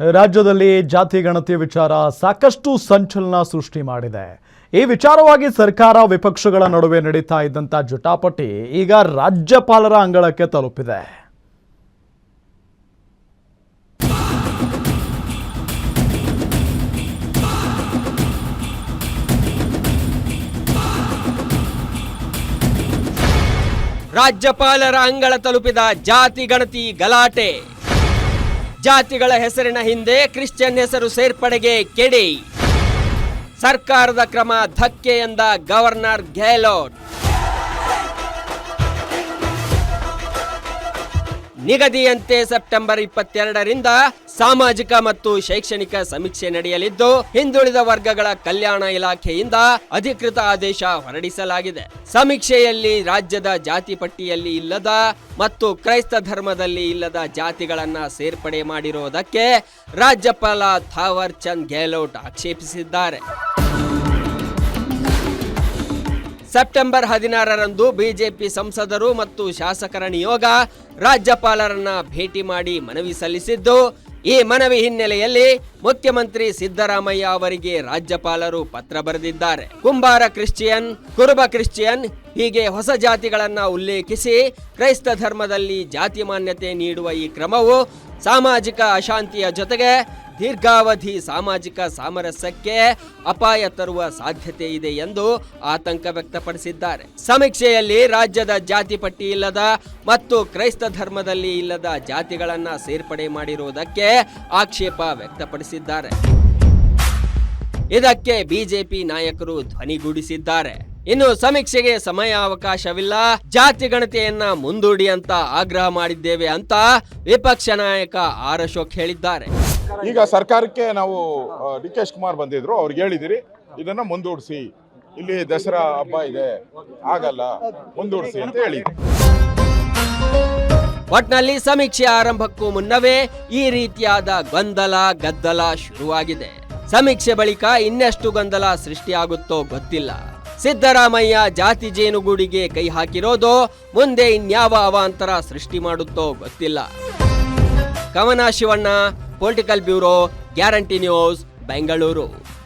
ರಾಜ್ಯದಲ್ಲಿ ಜಾತಿ ಗಣತಿ ವಿಚಾರ ಸಾಕಷ್ಟು ಸಂಚಲನ ಸೃಷ್ಟಿ ಮಾಡಿದೆ. ಈ ವಿಚಾರವಾಗಿ ಸರ್ಕಾರ ವಿಪಕ್ಷಗಳ ನಡುವೆ ನಡೀತಾ ಇದ್ದಂಥ ಜಟಾಪಟಿ ಈಗ ರಾಜ್ಯಪಾಲರ ಅಂಗಳಕ್ಕೆ ತಲುಪಿದೆ. ರಾಜ್ಯಪಾಲರ ಅಂಗಳ ತಲುಪಿದ ಜಾತಿ ಗಣತಿ ಗಲಾಟೆ. ಜಾತಿಗಳ ಹೆಸರಿನ ಹಿಂದೆ ಕ್ರಿಶ್ಚಿಯನ್ ಹೆಸರು ಸೇರ್ಪಡೆಗೆ ಕೆಡಿ. ಸರ್ಕಾರದ ಕ್ರಮ ಧಕ್ಕೆ ಎಂದ ಗವರ್ನರ್ ಗೆಹ್ಲೋಟ್ ನಿಗದಿಯಂತೆ ಸೆಪ್ಟೆಂಬರ್ ಇಪ್ಪತ್ತೆರಡರಿಂದ ಸಾಮಾಜಿಕ ಮತ್ತು ಶೈಕ್ಷಣಿಕ ಸಮೀಕ್ಷೆ ನಡೆಯಲಿದ್ದು, ಹಿಂದುಳಿದ ವರ್ಗಗಳ ಕಲ್ಯಾಣ ಇಲಾಖೆಯಿಂದ ಅಧಿಕೃತ ಆದೇಶ ಹೊರಡಿಸಲಾಗಿದೆ. ಸಮೀಕ್ಷೆಯಲ್ಲಿ ರಾಜ್ಯದ ಜಾತಿ ಪಟ್ಟಿಯಲ್ಲಿ ಇಲ್ಲದ ಮತ್ತು ಕ್ರೈಸ್ತ ಧರ್ಮದಲ್ಲಿ ಇಲ್ಲದ ಜಾತಿಗಳನ್ನ ಸೇರ್ಪಡೆ ಮಾಡಿರುವುದಕ್ಕೆ ರಾಜ್ಯಪಾಲ ಥಾವರ್ ಚಂದ್ ಗೆಹ್ಲೋಟ್ ಆಕ್ಷೇಪಿಸಿದ್ದಾರೆ. ಸೆಪ್ಟೆಂಬರ್ ಹದಿನಾರರಂದು ಬಿಜೆಪಿ ಸಂಸದರು ಮತ್ತು ಶಾಸಕರ ನಿಯೋಗ ರಾಜ್ಯಪಾಲರನ್ನ ಭೇಟಿ ಮಾಡಿ ಮನವಿ ಸಲ್ಲಿಸಿದ್ದು, ಈ ಮನವಿ ಹಿನ್ನೆಲೆಯಲ್ಲಿ ಮುಖ್ಯಮಂತ್ರಿ ಸಿದ್ದರಾಮಯ್ಯ ಅವರಿಗೆ ರಾಜ್ಯಪಾಲರು ಪತ್ರ ಬರೆದಿದ್ದಾರೆ. ಕುಂಬಾರ ಕ್ರಿಶ್ಚಿಯನ್, ಕುರುಬ ಕ್ರಿಶ್ಚಿಯನ್ ಹೀಗೆ ಹೊಸ ಜಾತಿಗಳನ್ನ ಉಲ್ಲೇಖಿಸಿ ಕ್ರೈಸ್ತ ಧರ್ಮದಲ್ಲಿ ಜಾತಿ ಮಾನ್ಯತೆ ನೀಡುವ ಈ ಕ್ರಮವು ಸಾಮಾಜಿಕ ಅಶಾಂತಿಯ ಜೊತೆಗೆ ದೀರ್ಘಾವಧಿ ಸಾಮಾಜಿಕ ಸಾಮರಸ್ಯಕ್ಕೆ ಅಪಾಯ ತರುವ ಸಾಧ್ಯತೆ ಇದೆ ಎಂದು ಆತಂಕ ವ್ಯಕ್ತಪಡಿಸಿದ್ದಾರೆ. ಸಮೀಕ್ಷೆಯಲ್ಲಿ ರಾಜ್ಯದ ಜಾತಿ ಪಟ್ಟಿ ಇಲ್ಲದ ಮತ್ತು ಕ್ರೈಸ್ತ ಧರ್ಮದಲ್ಲಿ ಇಲ್ಲದ ಜಾತಿಗಳನ್ನು ಸೇರ್ಪಡೆ ಮಾಡಿರುವುದಕ್ಕೆ ಆಕ್ಷೇಪ ವ್ಯಕ್ತಪಡಿಸಿದ್ದಾರೆ. ಇದಕ್ಕೆ ಬಿಜೆಪಿ ನಾಯಕರು ಧ್ವನಿಗೂಡಿಸಿದ್ದಾರೆ. ಇನ್ನು ಸಮೀಕ್ಷೆಗೆ ಸಮಯ ಅವಕಾಶವಿಲ್ಲ. ಜಾತಿ ಗಣತಿಯನ್ನ ಮುಂದೂಡಿ ಅಂತ ಆಗ್ರಹ ಮಾಡಿದ್ದೇವೆ ಅಂತ ವಿಪಕ್ಷ ನಾಯಕ ಆರ್ ಅಶೋಕ್ ಹೇಳಿದ್ದಾರೆ. ಈಗ ಸರ್ಕಾರಕ್ಕೆ ನಾವು ಡಿ ಕೆ ಶಿವಕುಮಾರ್ ಬಂದಿದ್ರು ಅವ್ರಿಗೆ ಹೇಳಿದಿರಿ ಇದನ್ನ ಮುಂದೂಡಿಸಿ. ಇಲ್ಲಿ ದಸರಾ ಹಬ್ಬ ಇದೆ ಆಗಲ್ಲ ಮುಂದೂಡಿಸಿ ಅಂತ ಹೇಳಿ ಒಟ್ನಲ್ಲಿ ಸಮೀಕ್ಷೆ ಆರಂಭಕ್ಕೂ ಮುನ್ನವೇ ಈ ರೀತಿಯಾದ ಗೊಂದಲ ಗದ್ದಲ ಶುರುವಾಗಿದೆ. ಸಮೀಕ್ಷೆ ಬಳಿಕ ಇನ್ನೆಷ್ಟು ಗೊಂದಲ ಸೃಷ್ಟಿಯಾಗುತ್ತೋ ಗೊತ್ತಿಲ್ಲ. ಸಿದ್ದರಾಮಯ್ಯ ಜಾತಿ ಜೇನುಗೂಡಿಗೆ ಕೈ ಹಾಕಿರೋದು, ಮುಂದೆ ಇನ್ಯಾವ ಅವಾಂತರ ಸೃಷ್ಟಿ ಮಾಡುತ್ತೋ ಗೊತ್ತಿಲ್ಲ. ಕಮನಾ Shivanna, political bureau, guarantee news, Bengaluru.